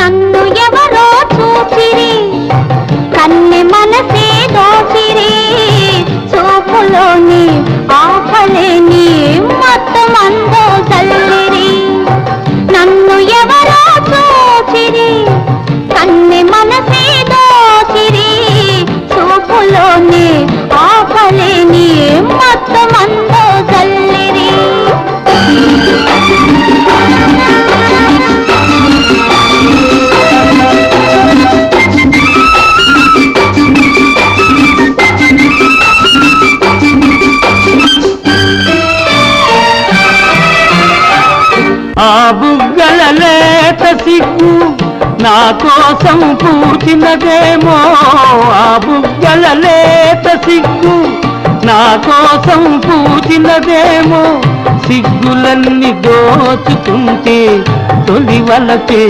నన్ను ఎవరో ఆ బుగ్గల లేత సిగ్గు నా కోసం పూచినదేమో ఆ బుగ్గల లేత సిగ్గు నా కోసం పూచినదేమో సిగ్గులన్నీ దోచుకుంటే తొలి వలచే